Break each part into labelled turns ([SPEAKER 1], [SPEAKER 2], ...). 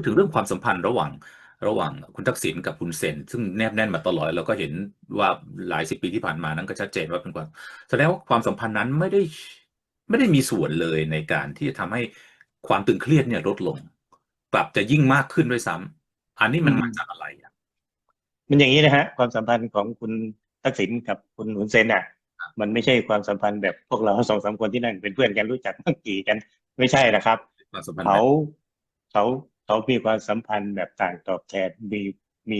[SPEAKER 1] ดถึงเรื่องความสัมพันธ์ระหว่างระหว่างคุณทักษิณกับคุณเซนซึ่งแนบแน่นมาตลอดเราก็เห็นว่าหลายสิบปีที่ผ่านมานั้นก็ชัดเจนว่าเป็นความแสดงว่าความสัมพันธ์นั้นไม่ได้ไม่ได้มีส่วนเลยในการที่จะทำให้ความตึงเครียดเนี่ยลดลง กลับจะยิ่งมากขึ้นด้วยซ้ำอันนี้มัน
[SPEAKER 2] อืม
[SPEAKER 1] มาจากอะไรอะ
[SPEAKER 2] มันอย่างนี้นะฮะ ความสัมพันธ์ของคุณทักษิณกับคุณหุนเซนอะ มันไม่ใช่ความสัมพันธ์แบบพวกเราสองสามคนที่นั่งเป็นเพื่อนกันรู้จักมักกี่กัน ไม่ใช่นะครับ
[SPEAKER 1] ความสัมพันธ์
[SPEAKER 2] เขา
[SPEAKER 1] แบบ
[SPEAKER 2] เขา เขามีความสัมพันธ์แบบต่างตอบแทนมีมี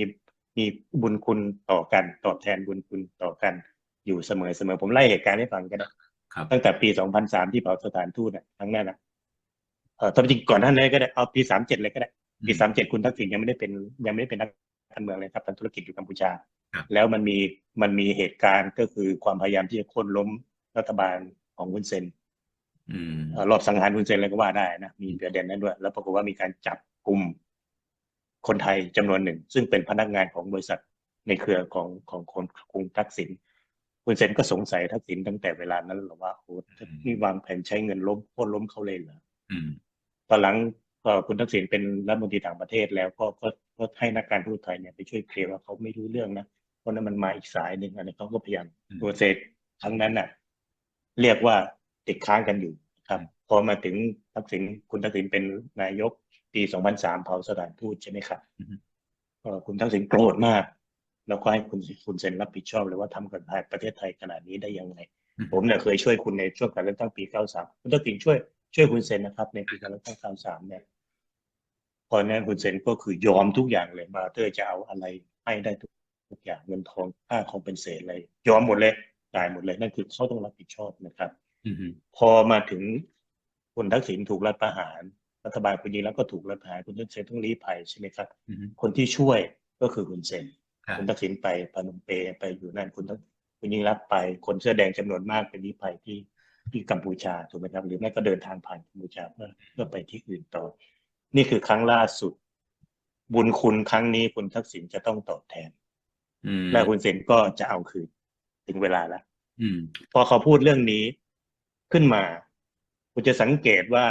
[SPEAKER 2] มีบุญคุณต่อกัน ตอบแทนบุญคุณต่อกัน อยู่เสมอเสมอผมไล่เหตุการณ์ให้ฟังก็ได้
[SPEAKER 1] ครับ
[SPEAKER 2] ตั้งแต่ปี 2003 ที่เผาสถานทูตน่ะครั้งนั้นนะเออตอนจริงก่อนหน้านั้นก็ได้เอาปี 37 เลยก็ได้ปี37คุณทักษิณยังไม่ได้เป็นยังไม่ได้เป็นนักการเมืองเลยครับทำธุรกิจอยู่กัมพูชา
[SPEAKER 1] ครับ
[SPEAKER 2] แล้วมันมีมันมีเหตุการณ์ก็คือความพยายามที่จะโค่นล้มรัฐบาลของคุณเซน
[SPEAKER 1] อืม
[SPEAKER 2] เอ่อรอบสังหารคุณเซนเลยก็ว่าได้นะมีประเด็นนั้นด้วย แล้วปรากฏว่ามีการจับ กลุ่มคนไทยจำนวนหนึ่ง ซึ่งเป็นพนักงานของบริษัทในเครือของของคนคุณทักษิณคุณเซนก็สงสัยทักษิณตั้งแต่เวลานั้นแล้วว่าโอ้นี่วางแผนใช้เงินล้มโค่นล้มเขาเลยเหรอ
[SPEAKER 1] อืม
[SPEAKER 2] ตอนหลังก็คุณทักษิณเป็นรัฐมนตรีต่างประเทศแล้วก็ก็ก็ให้นักการทูตไทยเนี่ยไปช่วยเคลียร์ว่าเขาไม่รู้เรื่องนะเพราะนั้นมันมาอีกสายหนึ่งอันนี้เขาก็พยายาม
[SPEAKER 1] อืม
[SPEAKER 2] ตัวเซตครั้งนั้นน่ะ เรียกว่าติดค้างกันอยู่ครับ พอมาถึงทักษิณคุณทักษิณเป็นนายกปี2003เผาสถานทูตใช่ไหมครับ
[SPEAKER 1] อืม
[SPEAKER 2] เอ่อคุณทักษิณโกรธมาก แล้วก็ให้คุณคุณเซนรับผิดชอบเลยว่าทำกับประเทศไทยขนาดนี้ได้ยังไง
[SPEAKER 1] อืม
[SPEAKER 2] ผมเนี่ยเคยช่วยคุณในช่วงการเลือกตั้งปี93คุณทักษิณช่วยช่วยคุณเซนนะครับ ในปีการเลือกตั้ง93เนี่ยตอนนั้นคุณเซนก็คือยอมทุกอย่างเลยมาเตอร์จะเอาอะไรให้ได้ทุกทุกอย่างเงินทองค่าคอมเป็นเศษเลยยอมหมดเลยจ่ายหมดเลยนั่นคือเขาต้องรับผิดชอบนะครับ
[SPEAKER 1] อืม
[SPEAKER 2] พอมาถึง คุณทักษิณถูกรัฐประหาร รัฐบาลคุณยิ่งรักษณ์ก็ถูกรัฐประหารคุณทักษิณต้องรีภัยใช่ไหมครับ
[SPEAKER 1] อืม
[SPEAKER 2] คนที่ช่วยก็คือคุณเซน
[SPEAKER 1] ครับ
[SPEAKER 2] คุณทักษิณไปพนมเปญไปอยู่นั่นคุณทักคุณยิ่งรักษณ์ไปคนเสื้อแดงจำนวนมากเป็นรีภัยที่ที่กัมพูชาถูกไหมครับ หรือไม่ก็เดินทางผ่านกัมพูชาเพื่อเพื่อไปที่อื่นต่อ นี่คือครั้งล่าสุด บุญคุณครั้งนี้คุณทักษิณจะต้องตอบแทน
[SPEAKER 1] อืม
[SPEAKER 2] และคุณเซนก็จะเอาคืนถึงเวลาแล้ว
[SPEAKER 1] อืม
[SPEAKER 2] พอเขาพูดเรื่องนี้ขึ้นมา คุณจะสังเกตว่า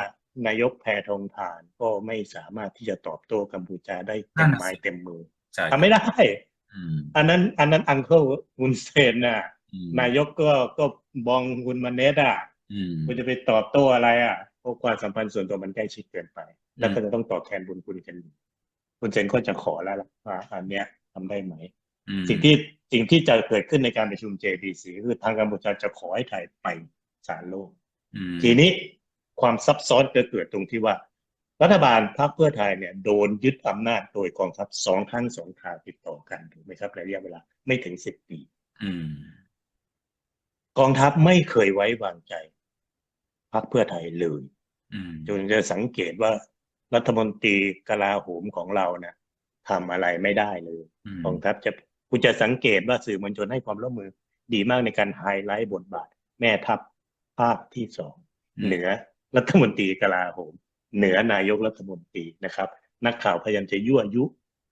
[SPEAKER 2] นายกแพทองทานก็ไม่สามารถที่จะตอบโต้กัมพูชาได้เต็มไม้เต็มมือ
[SPEAKER 1] ใช่
[SPEAKER 2] ทำไม่ได้
[SPEAKER 1] อืม
[SPEAKER 2] อันนั้น อันนั้นอังเคิลมุนเซนน่ะ
[SPEAKER 1] อืม
[SPEAKER 2] นายกก็ก็บองคุณมาเนตอะ
[SPEAKER 1] อืม
[SPEAKER 2] คุณจะไปตอบโต้อะไรอะเพราะความสัมพันธ์ส่วนตัวมันใกล้ชิดเกินไป แล้วก็จะต้องตอบแทนบุญคุณกันอยู่คุณเซนก็จะขอแล้วล่ะว่าอันเนี้ยทำได้ไหม
[SPEAKER 1] อืม
[SPEAKER 2] สิ่งที่สิ่งที่จะเกิดขึ้นในการประชุม JBC คือทางกัมพูชาจะขอให้ไทยไปศาลโลก
[SPEAKER 1] อืม
[SPEAKER 2] ทีนี้ ความซับซ้อนจะเกิดตรงที่ว่า รัฐบาลพรรคเพื่อไทยเนี่ยโดนยึดอำนาจโดยกองทัพสองครั้งสองคราวติดต่อกันถูกไหมครับในระยะเวลาไม่ถึงสิบปี
[SPEAKER 1] อืม
[SPEAKER 2] กองทัพไม่เคยไว้วางใจพรรคเพื่อไทยเลย
[SPEAKER 1] อืม
[SPEAKER 2] จนจะสังเกตว่ารัฐมนตรีกลาโหมของเรานะทำอะไรไม่ได้เลย
[SPEAKER 1] อืม
[SPEAKER 2] กองทัพจะคุณจะสังเกตว่าสื่อมวลชนให้ความร่วมมือ ดีมากในการไฮไลท์บทบาท แม่ทัพภาคที่สอง
[SPEAKER 1] อืม
[SPEAKER 2] เหนือ รัฐมนตรีกลาโหมเหนือนายกรัฐมนตรีนะครับ นักข่าวพยายามจะยั่วยุ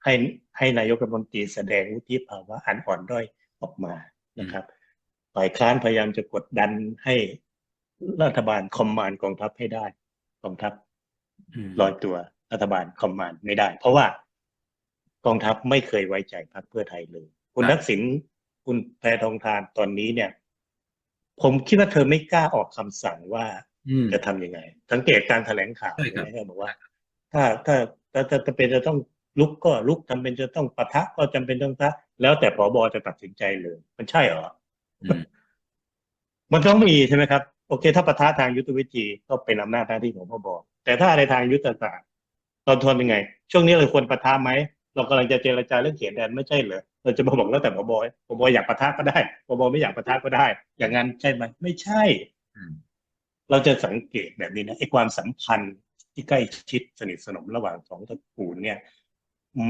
[SPEAKER 2] ให้ให้นายกรัฐมนตรีแสดงวุฒิภาวะอันอ่อนด้อยออกมานะครับฝ่ายค้านพยายามจะกดดันให้รัฐบาลคอมมานด์กองทัพให้ได้กองทัพ
[SPEAKER 1] อืม
[SPEAKER 2] ลอยตัวรัฐบาลคอมมานด์ไม่ได้ เพราะว่ากองทัพไม่เคยไว้ใจพรรคเพื่อไทยเลย คุณทักษิณคุณแพทองทานตอนนี้เนี่ย ผมคิดว่าเธอไม่กล้าออกคำสั่งว่า
[SPEAKER 1] อืม
[SPEAKER 2] จะทำยังไง สังเกตการแถลงข่าว
[SPEAKER 1] ใช่ครับ
[SPEAKER 2] นะครับบอกว่า ถ้าถ้าถ้าถ้าจำเป็นจะต้องลุกก็ลุกจำเป็นจะต้องปะทะก็จำเป็นต้องปะทะแล้วแต่ผบจะตัดสินใจเลย มันใช่เหรอ
[SPEAKER 1] อืม
[SPEAKER 2] มันต้องมีใช่ไหมครับโอเค ถ้าปะทะทางยุทธวิธีก็เป็นอำนาจหน้าที่ของพบแต่ถ้าในทางยุทธศาสตร์เราทนยังไง ช่วงนี้เราควรปะทะไหมเรากำลังจะเจรจาเรื่องเขียนแดนไม่ใช่เหรอเราจะมาบอกแล้วแต่พบพบอยากปะทะก็ได้พบไม่อยากปะทะก็ได้ อย่างนั้นใช่ไหมไม่ใช่
[SPEAKER 1] อืม
[SPEAKER 2] เราจะสังเกตแบบนี้นะไอ้ความสัมพันธ์ที่ใกล้ชิดสนิทสนมระหว่างสองตระกูลเนี่ย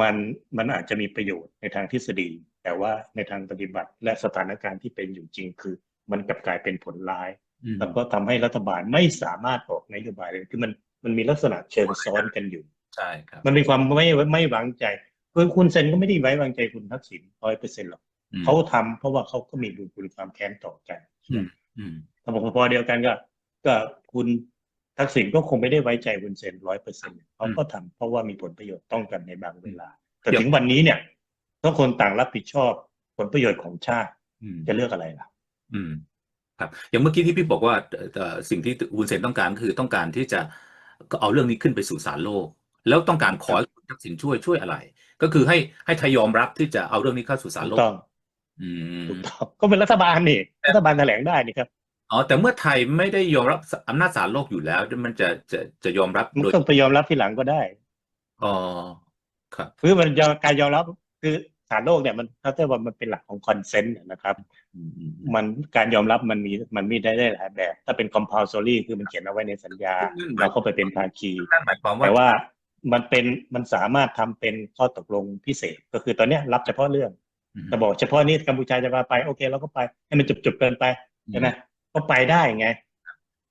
[SPEAKER 2] มันมันอาจจะมีประโยชน์ในทางทฤษฎี แต่ว่าในทางปฏิบัติและสถานการณ์ที่เป็นอยู่จริง คือ มันกลับกลายเป็นผลร้าย
[SPEAKER 1] อืม
[SPEAKER 2] แล้วก็ทำให้รัฐบาลไม่สามารถออกนโยบายเลยคือมันมันมีลักษณะเชิงซ้อนกันอยู่
[SPEAKER 1] ใช่ครับ
[SPEAKER 2] มันมีความไม่ไม่วางใจคือคุณเซนก็ไม่ได้ไว้วางใจคุณทักษิณร้อยเปอร์เซ็นต์หรอก
[SPEAKER 1] อืม
[SPEAKER 2] เขาทำเพราะว่าเขาก็มีบุญคุณความแค้นต่อกัน
[SPEAKER 1] อืมอืม
[SPEAKER 2] แต่พอพอเดียวกันก็ ก็คุณทักษิณก็คงไม่ได้ไว้ใจวุนเซนร้อยเปอร์เซ็นต์เขาก็ทำเพราะว่ามีผลประโยชน์ต้องกันในบางเวลา แต่
[SPEAKER 1] เดี๋ยว
[SPEAKER 2] ถึงวันนี้เนี่ยทุกคนต่างรับผิดชอบผลประโยชน์ของชาติ
[SPEAKER 1] อืม
[SPEAKER 2] จะเลือกอะไรล่ะ
[SPEAKER 1] อืม ครับ อย่างเมื่อกี้ที่พี่บอกว่าเอ่อเอ่อสิ่งที่ฮุนเซนต้องการคือต้องการที่จะก็เอาเรื่องนี้ขึ้นไปสู่ศาลโลก แล้วต้องการขอให้คุณทักษิณช่วยช่วยอะไร ก็คือให้ให้ไทยยอมรับที่จะเอาเรื่องนี้เข้าสู่ศาล
[SPEAKER 2] ถู
[SPEAKER 1] โล
[SPEAKER 2] ก
[SPEAKER 1] ก
[SPEAKER 2] ต้อง
[SPEAKER 1] อืม
[SPEAKER 2] ถูกต้องก็เป็นรัฐบาลนี่รัฐบาลแถลงได้นี่ครับ
[SPEAKER 1] อ๋อแต่เมื่อไทยไม่ได้ยอมรับอำนาจศาลโลกอยู่แล้วมันจะจะจะยอมรับ
[SPEAKER 2] มัน
[SPEAKER 1] โดย
[SPEAKER 2] ต้องไปยอมรับทีหลังก็ได้
[SPEAKER 1] อ๋อครับ
[SPEAKER 2] คือมันยอมการยอมรับคือศาลโลกเนี่ยมันเขาเรียกว่ามันเป็นหลักของคอนเซนต์นะครับ
[SPEAKER 1] อืมอืม
[SPEAKER 2] มันการยอมรับมันมีมันมีได้ได้หลายแบบ ถ้าเป็น compulsory คือมันเขียนเอาไว้ในสัญญา เราก็ไปเป็นภาคี
[SPEAKER 1] นั่นหมายความว่า
[SPEAKER 2] แต่ว่ามันเป็นมันสามารถทำเป็นข้อตกลงพิเศษ ก็คือตอนเนี้ยรับเฉพาะเรื่อง
[SPEAKER 1] อืม
[SPEAKER 2] แต่บอกเฉพาะนี้กัมพูชาจะมาไปโอเคเราก็ไปให้มันจบๆเกินไปใช่ไหม ก็ไปได้ไง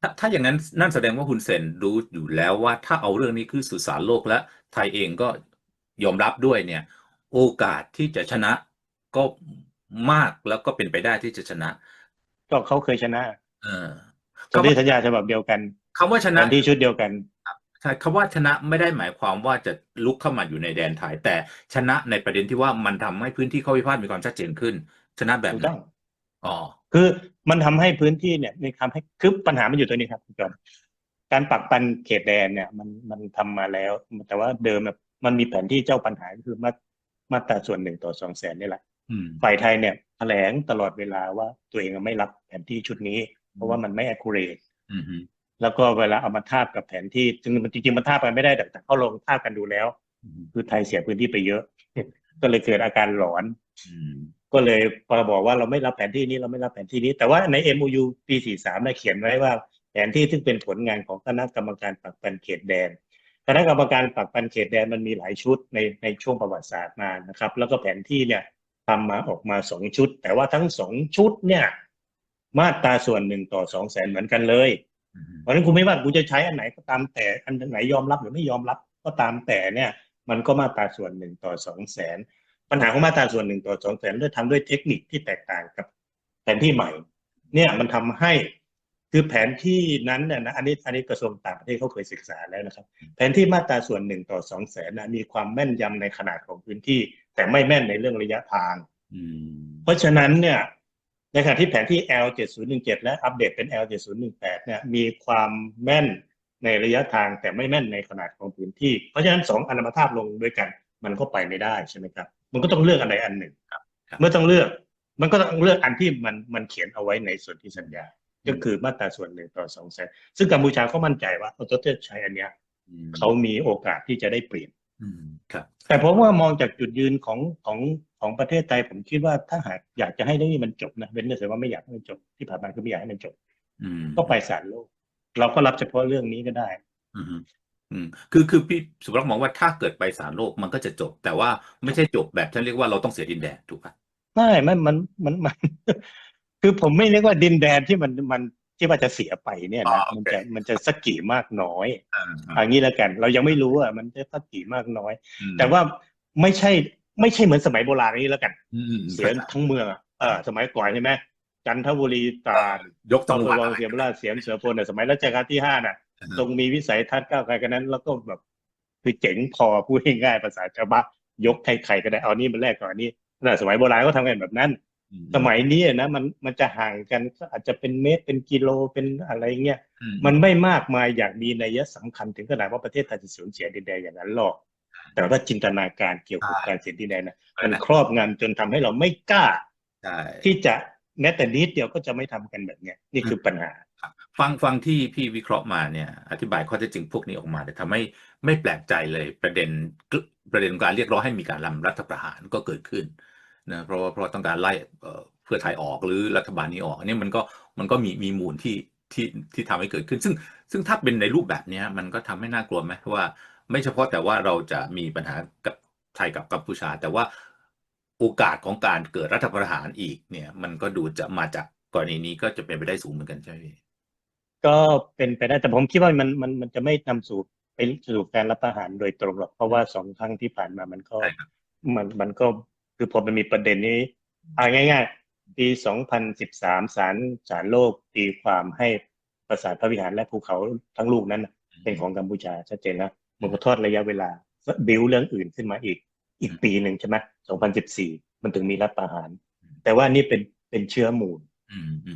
[SPEAKER 1] ถ้าถ้าอย่างนั้นนั่นแสดงว่าฮุนเซนรู้อยู่แล้วว่าถ้าเอาเรื่องนี้ขึ้นสู่ศาลโลกและไทยเองก็ยอมรับด้วยเนี่ย โอกาสที่จะชนะก็มากแล้วก็เป็นไปได้ที่จะชนะ
[SPEAKER 2] ก็เขาเคยชนะ
[SPEAKER 1] เออ
[SPEAKER 2] สน
[SPEAKER 1] คำ
[SPEAKER 2] ธิ
[SPEAKER 1] ว่า
[SPEAKER 2] สัญญาฉบับเดียวกัน
[SPEAKER 1] คำว่าช
[SPEAKER 2] แผ
[SPEAKER 1] นะ
[SPEAKER 2] นที่ชุดเดียวกัน
[SPEAKER 1] ใช่คำว่าชนะไม่ได้หมายความว่าจะลุกเข้ามาอยู่ในแดนไทยแต่ชนะในประเด็นที่ว่ามันทำให้พื้นที่ข้อพิพาทมีความชัดเจนขึ้น ชนะแบบ
[SPEAKER 2] ถูก
[SPEAKER 1] ไหน
[SPEAKER 2] ต้อง
[SPEAKER 1] อ๋อ
[SPEAKER 2] คือมันทำให้พื้นที่เนี่ยมีคำให้คือปัญหามันอยู่ตรงนี้ครับคุณจอมการปักปันเขตแดนเนี่ย มันมันทำมาแล้ว แต่ว่าเดิมแบบมันมีแผนที่เจ้าปัญหาก็คือมามาตราส่วนหนึ่งต่อสองแสนนี่แหละ
[SPEAKER 1] อืม
[SPEAKER 2] ฝ่ายไทยเนี่ยแถลงตลอดเวลาว่าตัวเองไม่รับแผนที่ชุดนี้ เพราะว่ามันไม่ accurate
[SPEAKER 1] อืมอืม
[SPEAKER 2] แล้วก็เวลาเอามาทาบกับแผนที่ซึ่งมันจริงๆมันทาบกันไม่ได้แต่แต่เขาลงทาบกันดูแล้ว
[SPEAKER 1] อืม
[SPEAKER 2] คือไทยเสียพื้นที่ไปเยอะ ก็เลยเกิดอาการหลอน
[SPEAKER 1] อืม
[SPEAKER 2] ก็เลยพอบอกว่าเราไม่รับแผนที่นี้เราไม่รับแผนที่นี้ แต่ว่าใน MOU ปี 43เนี่ยเขียนไว้ว่าแผนที่ซึ่งเป็นผลงานของคณะกรรมการปักปันเขตแดนคณะกรรมการปักปันเขตแดนมันมีหลายชุดในในช่วงประวัติศาสตร์มานะครับ แล้วก็แผนที่เนี่ยทำมาออกมาสองชุด แต่ว่าทั้งสองชุดเนี่ย มาตราส่วนหนึ่งต่อสองแสนเหมือนกันเลยเพราะฉะนั้นกูไม่ว่ากูจะใช้อันไหนก็ตามแต่อันไหนยอมรับหรือไม่ยอมรับก็ตามแต่เนี่ย มันก็มาตราส่วนหนึ่งต่อสองแสน ปัญหาของมาตราส่วนหนึ่งต่อสองแสนด้วยทำด้วยเทคนิคที่แตกต่างกับแผนที่ใหม่ เนี่ยมันทำให้คือแผนที่นั้นเนี่ยนะอันนี้อันนี้กระทรวงต่างประเทศเขาเคยศึกษาแล้วนะครับ แผนที่มาตราส่วนหนึ่งต่อสองแสนนะมีความแม่นยำในขนาดของพื้นที่ แต่ไม่แม่นในเรื่องระยะทาง
[SPEAKER 1] อืม
[SPEAKER 2] เพราะฉะนั้นเนี่ยในขณะที่แผนที่ L 7017และอัปเดตเป็น L 7018เนี่ยมีความแม่นในระยะทางแต่ไม่แม่นในขนาดของพื้นที่ เพราะฉะนั้นสองอันมาทาบลงด้วยกัน มันก็ไปไม่ได้ใช่ไหมครับ มันก็ต้องเลือกอันใดอันหนึ่ง
[SPEAKER 1] ครับ
[SPEAKER 2] เมื่อต้องเลือก มันก็ต้องเลือกอันที่มันมันเขียนเอาไว้ในส่วนที่สัญญา ก็คือมาตราส่วนหนึ่งต่อสองแสนซึ่งกัมพูชาเขามั่นใจว่าเขาจะใช้อันเนี้ย
[SPEAKER 1] อืม
[SPEAKER 2] เขามีโอกาสที่จะได้เปลี่ยน
[SPEAKER 1] อืมครับ
[SPEAKER 2] แต่ผมว่ามองจากจุดยืนของของของประเทศไทยผมคิดว่าถ้าหากอยากจะให้เรื่องนี้มันจบนะเว้นแต่ว่าไม่อยากให้มันจบที่ผ่านมาคือไม่อยากให้มันจบ
[SPEAKER 1] อืม
[SPEAKER 2] ก็ไปศาลโลก เราก็รับเฉพาะเรื่องนี้ก็ได้
[SPEAKER 1] อืมอืม คือ คือพี่สุภรักษ์มองว่าถ้าเกิดไปศาลโลกมันก็จะจบ แต่ว่าไม่ใช่จบแบบที่เรียกว่าเราต้องเสียดินแดนถูกปะ
[SPEAKER 2] ไม่มันมันมันมัน คือผมไม่เรียกว่าดินแดนที่มันมันที่ว่าจะเสียไปเนี่ยนะมันจะมันจะสักกี่มากน้อย
[SPEAKER 1] อ่า
[SPEAKER 2] อันนี้แล้วกัน เรายังไม่รู้อะมันจะสักกี่มากน้อย
[SPEAKER 1] อืม
[SPEAKER 2] แต่ว่าไม่ใช่ไม่ใช่เหมือนสมัยโบราณนี้แล้วกัน
[SPEAKER 1] อืม
[SPEAKER 2] เสียทั้งเมืองอะเออสมัยก่อนใช่ไหมจันทบุรีตราด
[SPEAKER 1] ยกจังหวัด
[SPEAKER 2] วั
[SPEAKER 1] อะ
[SPEAKER 2] ง
[SPEAKER 1] ไร
[SPEAKER 2] เสียมราชเสียมเสือพลน่ะสมัยรัชกาลที่ห้าน่ะ
[SPEAKER 1] อ่าฮะ
[SPEAKER 2] ทรงมีวิสัยทัศน์ก้าวไกลกันนั้น แล้วก็แบบคือเจ๋งพอพูดง่ายๆภาษาชาวบ้านยกให้ใครก็ได้เอานี่มันแรกก่อนอันนี้แต่สมัยโบราณก็ทำกันแบบนั้น
[SPEAKER 1] อืม
[SPEAKER 2] สมัยนี้นะมันมันจะห่างกันก็อาจจะเป็นเมตรเป็นกิโลเป็นอะไรเงี้ย
[SPEAKER 1] อื
[SPEAKER 2] มันไม่มากมายอย่างมีนัยสำคัญถึงขนาดว่าประเทศไทยจะสูญเสียดินแดนอย่างนั้นหรอก แต่ว่าจินตนาการเกี่ยวกับการเสียดินแดนนะมันครอบงำจนทำให้เราไม่กล้า
[SPEAKER 1] ใช่
[SPEAKER 2] ที่จะแม้แต่นิดเดียวก็จะไม่ทำกันแบบเนี้ยนี่คือปัญหา
[SPEAKER 1] ครับ ฟังฟังที่พี่วิเคราะห์มาเนี่ยอธิบายข้อเท็จจริงพวกนี้ออกมาเนี่ทำให้ไม่แปลกใจเลยประเด็นประเด็นการเรียกร้องให้มีการทำรัฐประหารก็เกิดขึ้นนะเพราะว่าเพราะต้องการไล่เอ่อเพื่อไทยออกหรือรัฐบาลนี้ออกอันนี้มันก็มันก็มีมีมูลที่ที่ที่ทำให้เกิดขึ้น ซึ่งซึ่งถ้าเป็นในรูปแบบนี้มันก็ทำให้น่ากลัวไหมว่า ไม่เฉพาะแต่ว่าเราจะมีปัญหากับไทยกับกัมพูชา แต่ว่าโอกาสของการเกิดรัฐประหารอีกเนี่ยมันก็ดูจะมาจากกรณีนี้ก็จะเป็นไปได้สูงเหมือนกันใช่ไหม
[SPEAKER 2] ก็เป็นไปได้แต่ผมคิดว่ามันมันมันจะไม่นำสู่ไปสู่การรับประหารโดยตรงหรอกเพราะว่าสองครั้งที่ผ่านมามันก็
[SPEAKER 1] ใช่ครับ
[SPEAKER 2] มันมันก็คือพอมันมีประเด็นนี้เอาง่าย ๆ ปี 2013ศาลศาลโลกตีความให้ปราสาทพระวิหารและภูเขาทั้งลูกนั้นน่ะเป็นของกัมพูชาชัดเจนนะมันก็ทอดระยะเวลาบิวเรื่องอื่นขึ้นมาอีก อีกปีหนึ่งใช่ไหม2014 มันถึงมีรัฐประหาร แต่ว่านี่เป็นเป็นเชื้อมูล
[SPEAKER 1] อืมอืม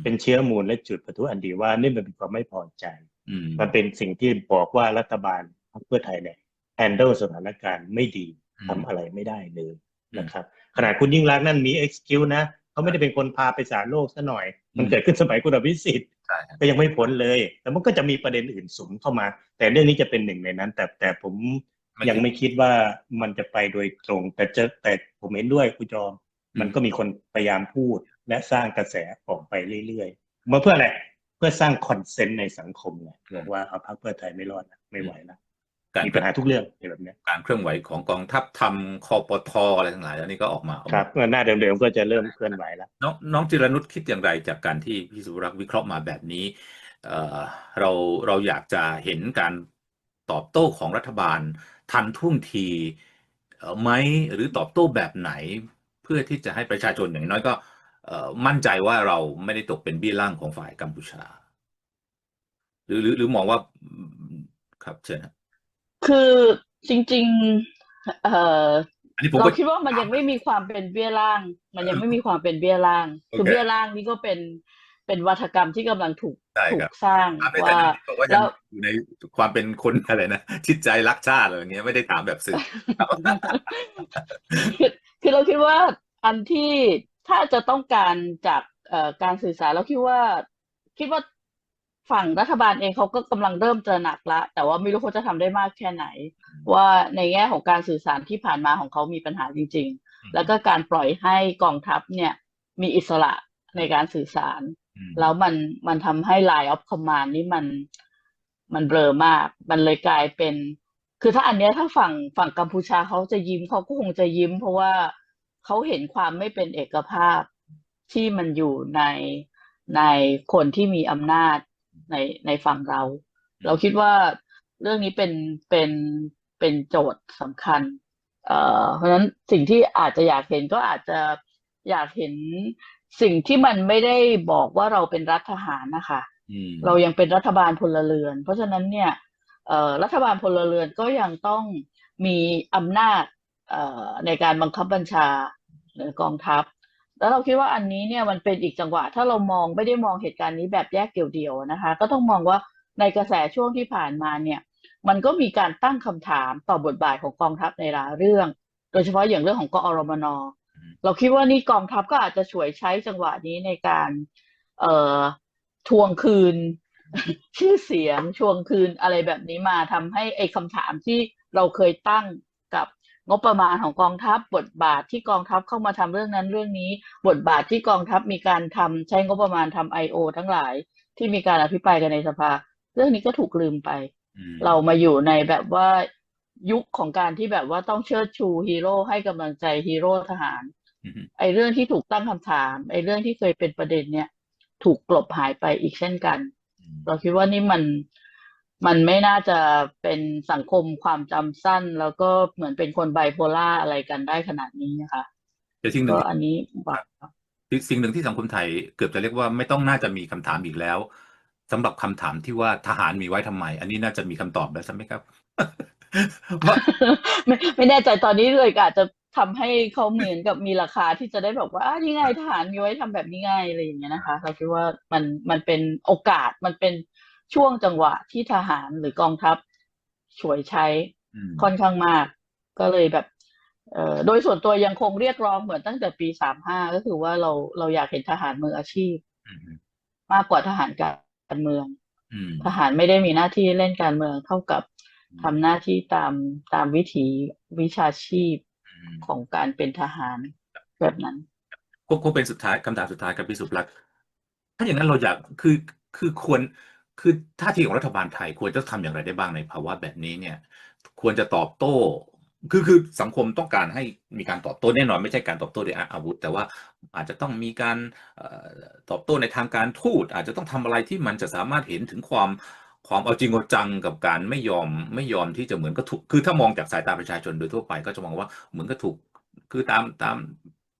[SPEAKER 2] เป็นเชื้อมูลและจุดประทุอันดีว่านี่มันเป็นความไม่พอใจ
[SPEAKER 1] อืม
[SPEAKER 2] มันเป็นสิ่งที่บอกว่ารัฐบาลพรรคเพื่อไทยเนี่ย handle สถานการณ์ไม่ดีทำอะไรไม่ได้เลยนะครับขนาดคุณยิ่งรักษณ์นั่นมี excuse นะเขาไม่ได้เป็นคนพาไปสารโลกซะหน่อย มันเกิดขึ้นสมัยคุณอภิสิทธิ์
[SPEAKER 1] ใช่ครับ
[SPEAKER 2] ก็ยังไม่พ้นเลย แต่มันก็จะมีประเด็นอื่นสุมเข้ามา แต่เรื่องนี้จะเป็นหนึ่งในนั้น แต่แต่ผมยังไม่คิดว่ามันจะไปโดยตรง แต่จะแต่ผมเห็นด้วยคุณจอมมันก็มีคนพยายามพูด และสร้างกระแสออกไปเรื่อยๆมาเพื่ออะไรเพื่อสร้างคอนเซนต์ในสังคมไงบอกว่าเอาพรรคเพื่อไทยไม่รอดนะไม่ไหวนะ
[SPEAKER 1] การ
[SPEAKER 2] มีปัญหาทุกเรื่องแบบเนี้ย
[SPEAKER 1] การเคลื่อนไหวของกองทัพทำคอปทอะไรทั้งหลายแล้วนี่ก็ออกมาออกมา
[SPEAKER 2] ครับหน้าเดิมๆก็จะเริ่มเคลื่อนไหวแล้ว
[SPEAKER 1] น้องน้องจิรนุชคิดอย่างไรจากการที่พี่สุรักษ์วิเคราะห์มาแบบนี้เอ่อเราเราอยากจะเห็นการตอบโต้ของรัฐบาล ทันท่วงทีเอ่อไหมหรือตอบโต้แบบไหน เพื่อที่จะให้ประชาชนอย่างน้อยก็เอ่อ มั่นใจว่าเราไม่ได้ตกเป็นบี้ล่างของฝ่ายกัมพูชา หรือหรือหรือมองว่าอืมครับเชิญครับ
[SPEAKER 3] คือจริง ๆ เอ่อ
[SPEAKER 1] อันนี้ผม
[SPEAKER 3] เรา
[SPEAKER 1] ก็
[SPEAKER 3] คิดว่ามันยังไม่มีความเป็นเบี้ยล่าง มันยังไม่มีความเป็นเบี้ยล่าง คือ
[SPEAKER 1] โอเค
[SPEAKER 3] เบี้ยล่างนี่ก็เป็นเป็นวัฒกรรมที่กำลังถูก
[SPEAKER 1] ใช่
[SPEAKER 3] ถู
[SPEAKER 1] ครับ
[SPEAKER 3] กสร้าง
[SPEAKER 1] ถามในฐา
[SPEAKER 3] ว่า
[SPEAKER 1] นะที่บอกว่ายั
[SPEAKER 3] แล้
[SPEAKER 1] ง
[SPEAKER 3] ว
[SPEAKER 1] อยู่ในความเป็นคนอะไรนะจิตใจรักชาติอะไรอย่างเงี้ยไม่ได้ถามแบบสื่อ
[SPEAKER 3] คือคือเราคิดว่าอันที่ ถ้าจะต้องการจากเอ่อการสื่อสารเราคิดว่า คิดว่าฝั่งรัฐบาลเองเขาก็กำลังเริ่มตระหนักละ แต่ว่าไม่รู้เขาจะทำได้มากแค่ไหน ว่าในแง่ของการสื่อสารที่ผ่านมาของเขามีปัญหาจริง ๆ แล้วก็การปล่อยให้กองทัพเนี่ยมีอิสระในการสื่อสาร
[SPEAKER 1] อืม
[SPEAKER 3] แล้วมันมันทำให้ line of command นี่มันมันเบลอมาก มันเลยกลายเป็น คือถ้าอันเนี้ยถ้าฝั่งฝั่งกัมพูชาเขาจะยิ้มเขาก็คงจะยิ้ม เพราะว่า เขาเห็นความไม่เป็นเอกภาพที่มันอยู่ในในคนที่มีอำนาจในในฝั่งเรา เราคิดว่าเรื่องนี้เป็นเป็นเป็นโจทย์สำคัญเอ่อเพราะฉะนั้นสิ่งที่อาจจะอยากเห็นก็อาจจะอยากเห็นสิ่งที่มันไม่ได้บอกว่าเราเป็นรัฐทหารนะคะ
[SPEAKER 1] อืม
[SPEAKER 3] เรายังเป็นรัฐบาลพลเรือน เพราะฉะนั้นเนี่ยเอ่อรัฐบาลพลเรือนก็ยังต้องมีอำนาจเอ่อ ในการบังคับบัญชาหรือกองทัพ แล้วเราคิดว่าอันนี้เนี่ยมันเป็นอีกจังหวะ ถ้าเรามองไม่ได้มองเหตุการณ์นี้แบบแยกเดี่ยวๆนะคะ ก็ต้องมองว่าในกระแสช่วงที่ผ่านมาเนี่ย มันก็มีการตั้งคำถามต่อบทบาทของกองทัพในหลายเรื่อง โดยเฉพาะอย่างเรื่องของกอรมนเราคิดว่านี่กองทัพก็อาจจะฉวยใช้จังหวะนี้ในการ เอ่อทวงคืน ชื่อเสียงทวงคืนอะไรแบบนี้มาทำให้ไอ้คำถามที่เราเคยตั้ง งบประมาณของกองทัพ บทบาทที่กองทัพเข้ามาทำเรื่องนั้นเรื่องนี้ บทบาทที่กองทัพมีการทำใช้งบประมาณทำไอโอทั้งหลายที่มีการอภิปรายกันในสภา เรื่องนี้ก็ถูกลืมไป
[SPEAKER 1] อืม
[SPEAKER 3] เรามาอยู่ในแบบว่ายุคของการที่แบบว่าต้องเชิดชูฮีโร่ให้กำลังใจฮีโร่ทหาร
[SPEAKER 1] อืม
[SPEAKER 3] ไอ้เรื่องที่ถูกตั้งคำถาม ไอ้เรื่องที่เคยเป็นประเด็นเนี่ย ถูกกลบหายไปอีกเช่นกัน
[SPEAKER 1] อืม
[SPEAKER 3] เราคิดว่านี่มัน มันไม่น่าจะเป็นสังคมความจำสั้น แล้วก็เหมือนเป็นคนไบโพล่าอะไรกันได้ขนาดนี้นะคะ
[SPEAKER 1] แต่สิ่งหนึ่
[SPEAKER 3] ก็
[SPEAKER 1] ง
[SPEAKER 3] อันนี้บอก
[SPEAKER 1] ที่สิ่งหนึ่งที่สังคมไทยเกือบจะเรียกว่าไม่ต้องน่าจะมีคำถามอีกแล้วสำหรับคำถามที่ว่าทหารมีไว้ทำไม อันนี้น่าจะมีคำตอบแล้วใช่ไหมครับว่า
[SPEAKER 3] ไม่ไม่แน่ใจตอนนี้เลยก็อาจจะทำให้เขาเหมือนกับมีราคาที่จะได้บอกว่าอะนี่ไงทหารมีไว้ทำแบบนี้ไงอะไรอย่างเงี้ยนะคะ เราคิดว่ามันมันเป็นโอกาสมันเป็น ช่วงจังหวะที่ทหารหรือกองทัพฉวยใช้
[SPEAKER 1] อืม
[SPEAKER 3] ค่อนข้างมาก ก็เลยแบบเอ่อโดยส่วนตัวยังคงเรียกร้องเหมือนตั้งแต่ปีสามห้าก็คือว่าเราเราอยากเห็นทหารมืออาชีพ
[SPEAKER 1] อืม
[SPEAKER 3] มากกว่าทหารการเมือง
[SPEAKER 1] อืม
[SPEAKER 3] ทหารไม่ได้มีหน้าที่เล่นการเมืองเท่ากับ
[SPEAKER 1] อืม
[SPEAKER 3] ทำหน้าที่ตามตามวิถีวิชาชีพ
[SPEAKER 1] อืม
[SPEAKER 3] ของการเป็นทหารแบบนั้น
[SPEAKER 1] คงคงเป็นสุดท้ายคำถามสุดท้ายกับพี่สุรักษ์ถ้าอย่างนั้นเราอยากคือคือควร คือท่าทีของรัฐบาลไทยควรจะทำอย่างไรได้บ้างในภาวะแบบนี้เนี่ย ควรจะตอบโต้ คือคือสังคมต้องการให้มีการตอบโต้แน่นอนไม่ใช่การตอบโต้ด้วยอาวุธ แต่ว่าอาจจะต้องมีการตอบโต้ในทางการทูตอาจจะต้องทำอะไรที่มันจะสามารถเห็นถึงความความเอาจริงเอาจังกับการไม่ยอมไม่ยอมที่จะเหมือนก็ถูกคือถ้ามองจากสายตาประชาชนโดยทั่วไป ก็จะมองว่าเหมือนก็ถูกคือตามตาม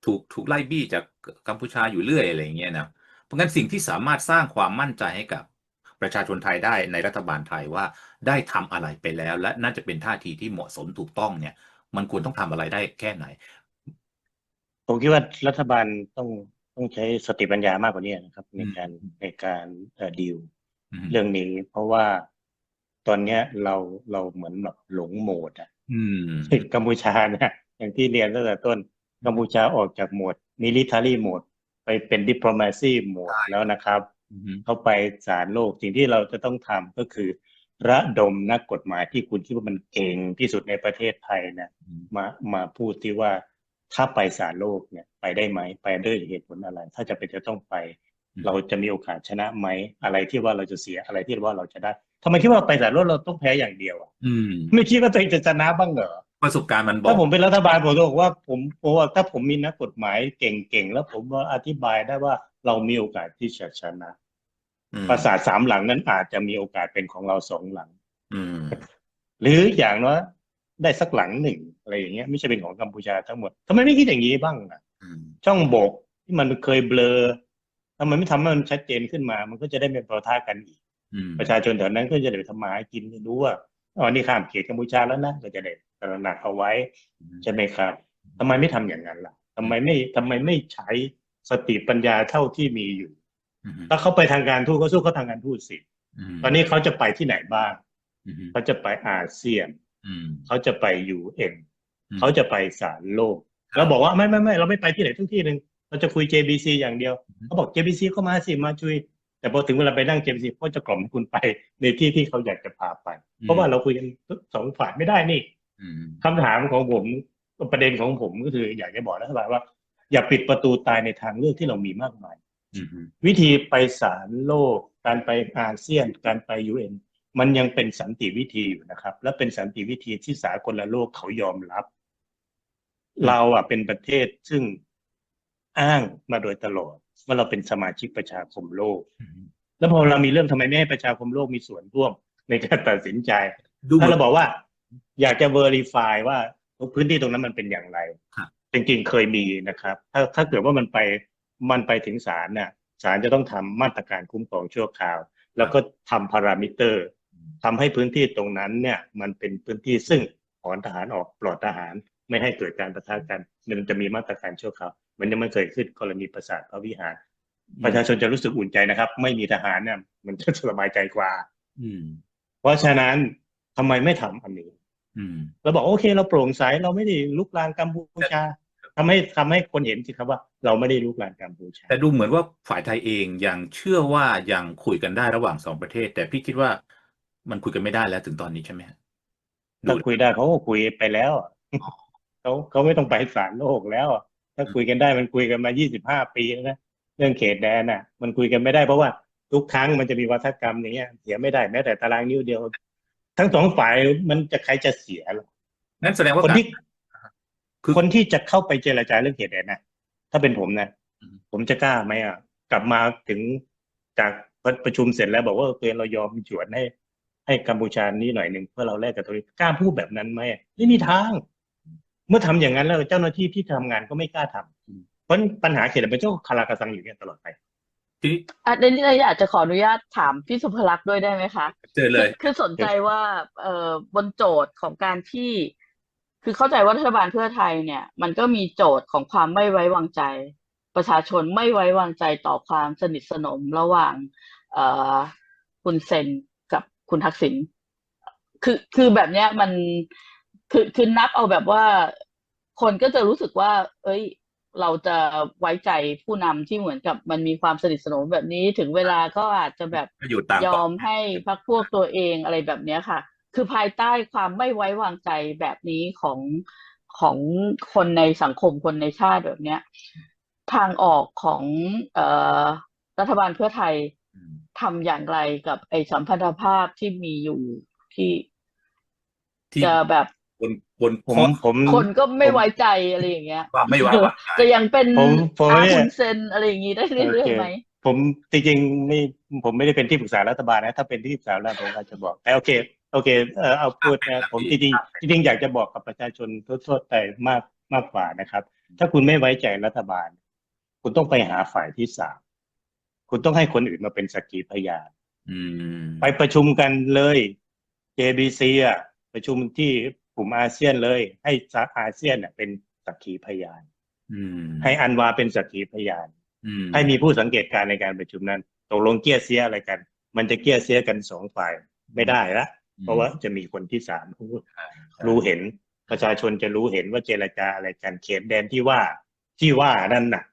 [SPEAKER 1] ถูกถูกไล่บี้จากกัมพูชาอยู่เรื่อยอะไรอย่างเงี้ยนะเพราะงั้นสิ่งที่สามารถสร้างความมั่นใจให้กับ ประชาชนไทยได้ในรัฐบาลไทยว่าได้ทำอะไรไปแล้ว และน่าจะเป็นท่าทีที่เหมาะสมถูกต้องเนี่ย มันควรต้องทำอะไรได้แค่ไหน
[SPEAKER 2] ผมคิดว่ารัฐบาลต้องต้องใช้สติปัญญามากกว่านี้นะครับ ใน
[SPEAKER 1] อืม
[SPEAKER 2] การในการเอ่อดีล
[SPEAKER 1] อืม
[SPEAKER 2] เรื่องนี้ เพราะว่าตอนเนี้ยเราเราเหมือนแบบหลงโหมดอะ
[SPEAKER 1] อืม
[SPEAKER 2] กัมพูชาเนี่ยอย่างที่เรียนตั้งแต่ต้นกัมพูชาออกจากโหมด military โหมดไปเป็น diplomacy โหมด
[SPEAKER 1] ใช่
[SPEAKER 2] แล้วนะครับ
[SPEAKER 1] อืม
[SPEAKER 2] เข้าไปศาลโลกสิ่งที่เราจะต้องทำก็คือ ระดมนักกฎหมายที่คุณคิดว่ามันเก่งที่สุดในประเทศไทยนะ
[SPEAKER 1] อืม
[SPEAKER 2] มามาพูดที่ว่าถ้าไปศาลโลกเนี่ย ไปได้ไหมไปด้วยเหตุผลอะไร ถ้าจะเป็นจะต้องไป เราจะมีโอกาสชนะไหมอะไรที่ว่าเราจะเสียอะไรที่ว่าเราจะได้ทำไมคิดว่าไปศาลโลกเราต้องแพ้อย่างเดียวอะ
[SPEAKER 1] อืม
[SPEAKER 2] ไม่คิดว่าตัวเองจะชนะบ้างเหรอ
[SPEAKER 1] ประสบการณ์มันบอ
[SPEAKER 2] ถ้ากผมเป็นรัฐบาลผมจะบอกว่าผมผมว่าถ้าผมมีนักกฎหมายเก่งๆแล้วผมว่าอธิบายได้ว่าเรามีโอกาสที่จะชนะ
[SPEAKER 1] อืม
[SPEAKER 2] ปราสาทสามหลังนั้นอาจจะมีโอกาสเป็นของเราสองหลัง
[SPEAKER 1] อืม
[SPEAKER 2] หรืออย่างน้อยได้สักหลังหนึ่งอะไรอย่างเงี้ยไม่ใช่เป็นของกัมพูชาทั้งหมดทำไมไม่คิดอย่างนี้บ้างอะ
[SPEAKER 1] อืม
[SPEAKER 2] ช่องโบกที่มันเคยเบลอทำไมไม่ทำให้มันชัดเจนขึ้นมา มันก็จะได้ไม่ประทะกันอีก
[SPEAKER 1] อืม
[SPEAKER 2] ประชาชนแถวนั้นก็จะได้ไปทำมาหากินรู้ว่าอ๋อนี่ข้ามเขตกัมพูชาแล้วนะก็จะได้ ตระหนักเอาไว้ใช่ไหมครับทำไมไม่ทำอย่างนั้นล่ะทำไมไม่ทำไมไม่ใช้สติปัญญาเท่าที่มีอยู่
[SPEAKER 1] อืม
[SPEAKER 2] ถ้าเขาไปทางการทูตเขาสู้เขาทางการทูตสิ
[SPEAKER 1] ม
[SPEAKER 2] ตอนนี้เขาจะไปที่ไหนบ้าง
[SPEAKER 1] อืม
[SPEAKER 2] เขาจะไปอาเซียน
[SPEAKER 1] อืม
[SPEAKER 2] เขาจะไปยูเอ็น
[SPEAKER 1] อืม
[SPEAKER 2] เขาจะไปศาลโลก
[SPEAKER 1] ครับ
[SPEAKER 2] แล้วบอกว่าไม่ไม่ไม่เราไม่ไปที่ไหนทุกที่หนึ่งเราจะคุย JBC อย่างเดียว
[SPEAKER 1] อืม
[SPEAKER 2] เขาบอก JBC เข้ามาสิมาช่วยแต่พอถึงเวลาไปนั่ง JBC เขาจะกล่อมให้คุณไปในที่ที่เขาอยากจะพาไป เพราะว่าเราคุยกันสองฝ่ายไม่ได้นี่
[SPEAKER 1] อืม
[SPEAKER 2] คำถามของผมประเด็นของผมก็คือ อยากจะบอกรัฐบาลว่า อย่าปิดประตูตายในทางเลือกที่เรามีมากมาย
[SPEAKER 1] อืม
[SPEAKER 2] วิธีไปศาลโลก การไปอาเซียน การไปยูเอ็นมันยังเป็นสันติวิธีอยู่นะครับ และเป็นสันติวิธีที่สากลโลกเขายอมรับ เราอะเป็นประเทศซึ่งอ้างมาโดยตลอด ว่าเราเป็นสมาชิกประชาคมโลก
[SPEAKER 1] อืม
[SPEAKER 2] แล้วพอเรามีเรื่องทำไมไม่ให้ประชาคมโลกมีส่วนร่วมในการตัดสินใจ
[SPEAKER 1] ดูเหมื
[SPEAKER 2] ถ้า
[SPEAKER 1] อน
[SPEAKER 2] เราบอกว่า อยากจะ verify ว่าพื้นที่ตรงนั้นมันเป็นอย่างไร
[SPEAKER 1] ครับ
[SPEAKER 2] จริงๆเคยมีนะครับ ถ้าถ้าเกิดว่ามันไปมันไปถึงศาลน่ะศาลจะต้องทำมาตรการคุ้มครองชั่วคราว แล้วก็ทำพารามิเตอร์ทำให้พื้นที่ตรงนั้นเนี่ยมันเป็นพื้นที่ซึ่งถอนทหารออกปลอดทหาร ไม่ให้เกิดการประทะกันมันจะมีมาตรการชั่วคราวมันยังไม่เคยขึ้นกรณีปราสาทพระวิหาร ประชาชนจะรู้สึกอุ่นใจนะครับ ไม่มีทหารเนี่ยมันจะสบายใจกว่า
[SPEAKER 1] อืม
[SPEAKER 2] เพราะฉะนั้นทำไมไม่ทำอันนี้
[SPEAKER 1] อืม
[SPEAKER 2] เราบอกโอเค เราโปร่งใสเราไม่ได้ลุกลานกัมพูชาทำให้ทำให้คนเห็นสิครับว่า เราไม่ได้ลุกลานกัมพูชา
[SPEAKER 1] แต่ดูเหมือนว่าฝ่ายไทยเองยังเชื่อว่ายังคุยกันได้ระหว่างสองประเทศ แต่พี่คิดว่ามันคุยกันไม่ได้แล้วถึงตอนนี้ใช่ไหมฮะดู
[SPEAKER 2] ถ้าคุยได้เขาก็คุยไปแล้วอะเขาเขาไม่ต้องไปศาลโลกแล้วอะถ้าคุยกันได้มันคุยกันมา 25 ปีแล้วนะเรื่องเขตแดนน่ะ มันคุยกันไม่ได้เพราะว่าทุกครั้งมันจะมีวัฒกรรมอย่างเงี้ยเสียไม่ได้แม้แต่ตารางนิ้วเดียว ทั้งสองฝ่ายมันจะใครจะเสียล่ะ
[SPEAKER 1] นั่นแสดงว่า
[SPEAKER 2] คน
[SPEAKER 1] การ
[SPEAKER 2] ที่
[SPEAKER 1] คือ
[SPEAKER 2] คนที่จะเข้าไปเจรจาเรื่องเขตแดนนะถ้าเป็นผมนะ
[SPEAKER 1] อืม
[SPEAKER 2] ผมจะกล้าไหมอะ กลับมาถึงจากประชุมเสร็จแล้วบอกว่าโอเคเรายอมจวนให้ให้กัมพูชานี้หน่อยหนึ่งเพื่อเราแลกกับตรงนี้กล้าพูดแบบนั้นไหมไม่มีทาง เมื่อทำอย่างนั้นแล้วเจ้าหน้าที่ที่ทำงานก็ไม่กล้าทำเพราะปัญหาเขตแดนเป็นเจ้าคาราคาซังอยู่เนี่ยตลอดไป
[SPEAKER 1] ทีนี้
[SPEAKER 3] อะเดนนี่อยากจะขออนุญาตถามพี่สุภลักษณ์ด้วยได้ไหมคะ
[SPEAKER 1] เจอเลย
[SPEAKER 3] คือคือสนใจว่าเอ่อบนโจทย์ของการที่ คือเข้าใจว่ารัฐบาลเพื่อไทยเนี่ย มันก็มีโจทย์ของความไม่ไว้วางใจ ประชาชนไม่ไว้วางใจต่อความสนิทสนมระหว่าง เอ่อคุณเซนกับคุณทักษิณคือคือแบบเนี้ยมันคือคือนับเอาแบบว่า คนก็จะรู้สึกว่า เอ้ย เราจะไว้ใจผู้นำที่เหมือนกับมันมีความสนิทสนมแบบนี้ถึงเวลาก็อาจจะแบบ
[SPEAKER 1] ก็อยู่ตาม
[SPEAKER 3] ยอมให้พรรคพวกตัวเองอะไรแบบเนี้ยค่ะ คือภายใต้ความไม่ไว้วางใจแบบนี้ของของคนในสังคมคนในชาติแบบเนี้ย ทางออกของเอ่อรัฐบาลเพื่อไทย
[SPEAKER 1] อืม
[SPEAKER 3] ทำอย่างไรกับไอ้สัมพันธภาพที่มีอยู่ที่
[SPEAKER 1] ที่
[SPEAKER 3] จะแบบ
[SPEAKER 1] บนบน
[SPEAKER 2] ผม
[SPEAKER 1] ข้อ
[SPEAKER 2] ผม
[SPEAKER 3] คนก็ไม่ไว้ใจอะไรอย่างเงี้ย
[SPEAKER 1] ความไม่ไว้วางใจ
[SPEAKER 3] จะยังเป็น
[SPEAKER 2] ผมผม
[SPEAKER 3] อา
[SPEAKER 2] เนี่ย
[SPEAKER 3] คุณเซนอะไรอย่างงี้ได้เรื่
[SPEAKER 2] โอ
[SPEAKER 3] อย
[SPEAKER 2] เค
[SPEAKER 3] ๆไหม
[SPEAKER 2] ผมจริงๆไม่ผมไม่ได้เป็นที่ปรึกษารัฐบาลนะ ถ้าเป็นที่ปรึกษารัฐบาลผมอาจจะบอกแต่โอเค โอเคเออเอาพูดนะผมจริงๆจริงๆอยากจะบอกกับประชาชนทั่วๆไปมากมากกว่านะครับ ถ้าคุณไม่ไว้ใจรัฐบาล คุณต้องไปหาฝ่ายที่สามคุณต้องให้คนอื่นมาเป็นสักขีพยาน
[SPEAKER 1] อืม
[SPEAKER 2] ไปประชุมกันเลย JBC อะประชุมที่ กลุ่มอาเซียนเลย ให้อาเซียนเนี่ยเป็นสักขีพยาน
[SPEAKER 1] อืม
[SPEAKER 2] ให้อันวาเป็นสักขีพยาน
[SPEAKER 1] อืม
[SPEAKER 2] ให้มีผู้สังเกตการณ์ในการประชุมนั้นตกลงเกี้ยเสียอะไรกัน มันจะเกี้ยเสียกันสองฝ่ายไม่ได้ละเพราะว่าจะมีคนที่สามรู้
[SPEAKER 1] ใช่
[SPEAKER 2] รู้เห็นประชาชนจะรู้เห็นว่าเจรจาอะไรกันเขตแดนที่ว่าที่ว่านั่นน่ะ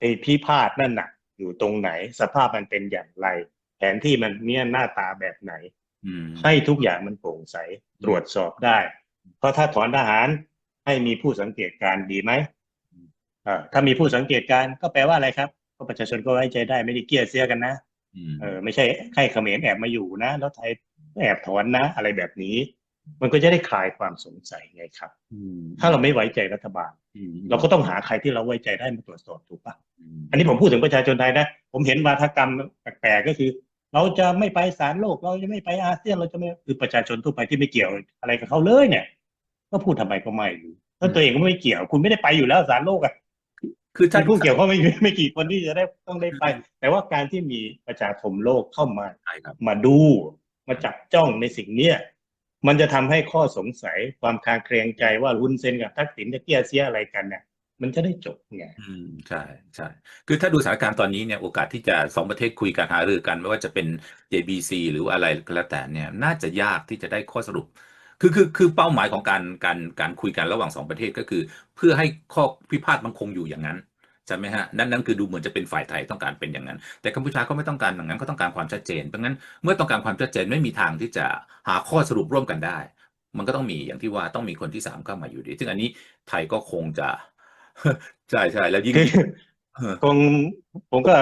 [SPEAKER 2] ไอ้พิพาทนั่นน่ะ อยู่ตรงไหน สภาพมันเป็นอย่างไร แผนที่มันเนี่ยหน้าตาแบบไหน
[SPEAKER 1] อืม
[SPEAKER 2] ให้ทุกอย่างมันโปร่งใสตรวจสอบได้ เพราะถ้าถอนทหารให้มีผู้สังเกตการณ์ดีไหมอ่าถ้ามีผู้สังเกตการณ์ก็แปลว่าอะไรครับ ก็ประชาชนก็ไว้ใจได้ไม่ได้เกลียดเสียกันนะ
[SPEAKER 1] อืม
[SPEAKER 2] เออไม่ใช่ให้เขมรแอบมาอยู่นะ แล้วไทยแอบถอนนะ อะไรแบบนี้ มันก็จะได้คลายความสงสัยไงครับ
[SPEAKER 1] อืม
[SPEAKER 2] ถ้าเราไม่ไว้ใจรัฐบาล
[SPEAKER 1] อืม
[SPEAKER 2] เราก็ต้องหาใครที่เราไว้ใจได้มาตรวจสอบถูกปะ
[SPEAKER 1] อืม
[SPEAKER 2] อันนี้ผมพูดถึงประชาชนไทยนะ ผมเห็นวาทกรรมแปลกๆก็คือ เราจะไม่ไปศาลโลก เราจะไม่ไปอาเซียนเราจะไม่คือประชาชนทั่วไปที่ไม่เกี่ยวอะไรกับเขาเลยเนี่ย ก็พูดทำไมก็ไม่รู้ถ้าตัวเองก็ไม่เกี่ยว คุณไม่ได้ไปอยู่แล้วศาลโลกอะ
[SPEAKER 1] คือถ้า
[SPEAKER 2] มีผู้เกี่ยวข้องไม่ไม่กี่คนที่จะได้ต้องได้ไป แต่ว่าการที่มีประชาคมโลกเข้ามา
[SPEAKER 1] ใช่ครับ
[SPEAKER 2] มาดู มาจับจ้องในสิ่งเนี้ยมันจะทำให้ข้อสงสัยความคลางแคลงใจว่ารุนเซนกับทักษิณจะเกลี้ยเสียอะไรกันเนี่ย มันจะได้จบไง
[SPEAKER 1] อืมใช่ใช่คือถ้าดูสถานการณ์ตอนนี้เนี่ยโอกาสที่จะสองประเทศคุยกันหารือกัน ไม่ว่าจะเป็น JBC หรืออะไรก็แล้วแต่เนี่ยน่าจะยากที่จะได้ข้อสรุป คือคือคือเป้าหมายของการการการคุยกันระหว่างสองประเทศก็คือ เพื่อให้ข้อพิพาทมันคงอยู่อย่างนั้นใช่ไหมฮะนั่นนั่นคือดูเหมือนจะเป็นฝ่ายไทยต้องการเป็นอย่างนั้น แต่กัมพูชาก็ไม่ต้องการอย่างนั้นก็ต้องการความชัดเจนเพราะงั้นเมื่อต้องการความชัดเจนไม่มีทางที่จะหาข้อสรุปร่วมกันได้ มันก็ต้องมีอย่างที่ว่าต้องมีคนที่สามเข้ามาอยู่ดี ซึ่งอันนี้ไทยก็คงจะ ใช่ใช่แล้วยิ่ง
[SPEAKER 2] คือ
[SPEAKER 1] เออ
[SPEAKER 2] คงผมก็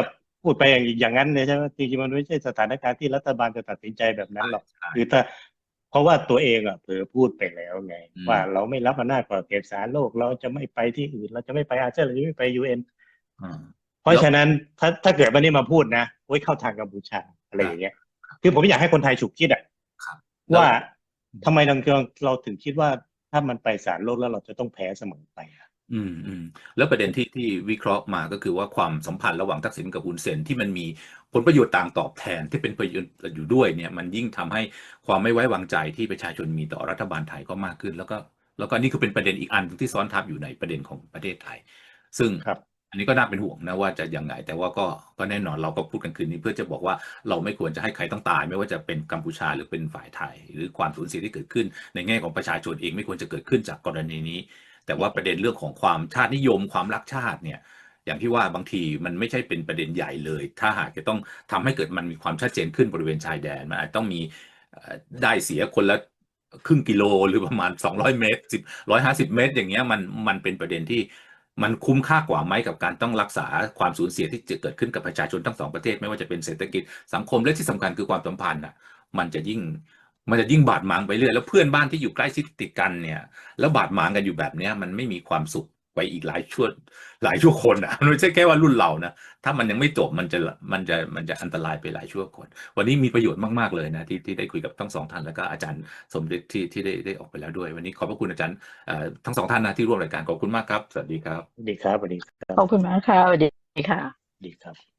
[SPEAKER 2] พูดไปอย่างอย่างนั้นเลยใช่ไหมจริงๆมันไม่ใช่สถานการณ์ที่รัฐบาลจะตัดสินใจแบบนั้นหรอก
[SPEAKER 1] ใช่
[SPEAKER 2] คือถ้าเพราะว่าตัวเองอะเผลอพูดไปแล้วไง
[SPEAKER 1] อืม
[SPEAKER 2] ว่าเราไม่รับอำนาจกว่าเขตสารโลกเราจะไม่ไปที่อื่น เราจะไม่ไปอาเซียนเราจะไม่ไปยูเอ็น
[SPEAKER 1] อ่า
[SPEAKER 2] เพราะฉะนั้นถ้าถ้าเกิดวันนี้มาพูดนะโอ้ยเข้าทางกัมพูชาอะไรอย่างเงี้ย คือผมอยากให้คนไทยฉุกคิดอะ
[SPEAKER 1] ครับ
[SPEAKER 2] ว่า
[SPEAKER 1] แล้ว
[SPEAKER 2] ทำไมเราเราถึงคิดว่าถ้ามันไปศาลโลกแล้วเราจะต้องแพ้เสมอไปอะ
[SPEAKER 1] อืมอืมแล้วประเด็นที่ที่วิเคราะห์มาก็คือว่าความสัมพันธ์ระหว่างทักษิณกับฮุนเซนที่มันมีผลประโยชน์ต่างตอบแทนที่เป็นประโยชน์อยู่ด้วยเนี่ยมันยิ่งทำให้ความไม่ไว้วางใจที่ประชาชนมีต่อรัฐบาลไทยก็มากขึ้น แล้วก็แล้วก็นี่คือเป็นประเด็นอีกอันที่ซ้อนทับอยู่ในประเด็นของประเทศไทย ซึ่ง
[SPEAKER 2] ครับ
[SPEAKER 1] อันนี้ก็น่าเป็นห่วงนะว่าจะยังไง แต่ว่าก็ก็แน่นอนเราก็พูดกันคืนนี้เพื่อจะบอกว่าเราไม่ควรจะให้ใครต้องตาย ไม่ว่าจะเป็นกัมพูชาหรือเป็นฝ่ายไทย หรือความสูญเสียที่เกิดขึ้น ในแง่ของประชาชนเองไม่ควรจะเกิดขึ้นจากกรณีนี้ แต่ว่าประเด็นเรื่องของความชาตินิยมความรักชาติเนี่ยอย่างที่ว่าบางทีมันไม่ใช่เป็นประเด็นใหญ่เลย ถ้าหากจะต้องทำให้เกิดมันมีความชัดเจนขึ้นบริเวณชายแดนมันอาจต้องมีได้เสียคนละครึ่งกิโลหรือประมาณ 200 เมตร10 150 เมตร อย่างเงี้ยมันมันเป็นประเด็นที่มันคุ้มค่ากว่าไหมกับการต้องรักษาความสูญเสียที่จะเกิดขึ้นกับประชาชนทั้งสองประเทศ ไม่ว่าจะเป็นเศรษฐกิจสังคมและที่สำคัญคือความสัมพันธ์อะมันจะยิ่ง มันจะยิ่งบาดหมางไปเรื่อยแล้วเพื่อนบ้านที่อยู่ใกล้ชิดติดกันเนี่ย แล้วบาดหมางกันอยู่แบบเนี้ยมันไม่มีความสุขไปอีกหลายชั่วหลายชั่วคนอะมันไม่ใช่แค่ว่ารุ่นเรานะถ้ามันยังไม่จบมันจะมันจะมันจะอันตรายไปหลายชั่วคน วันนี้มีประโยชน์มากๆเลยนะที่ที่ได้คุยกับทั้งสองท่านแล้วก็อาจารย์สมฤทธิ์ที่ที่ได้ได้ออกไปแล้วด้วย วันนี้ขอบพระคุณอาจารย์เอ่อทั้งสองท่านนะที่ร่วมรายการขอบคุณมากครับสวัสดีครับ
[SPEAKER 2] ดีครับสวัสดีครับ
[SPEAKER 3] ขอบคุณมากค่ะสวัสดีค่ะ
[SPEAKER 2] ดีครับ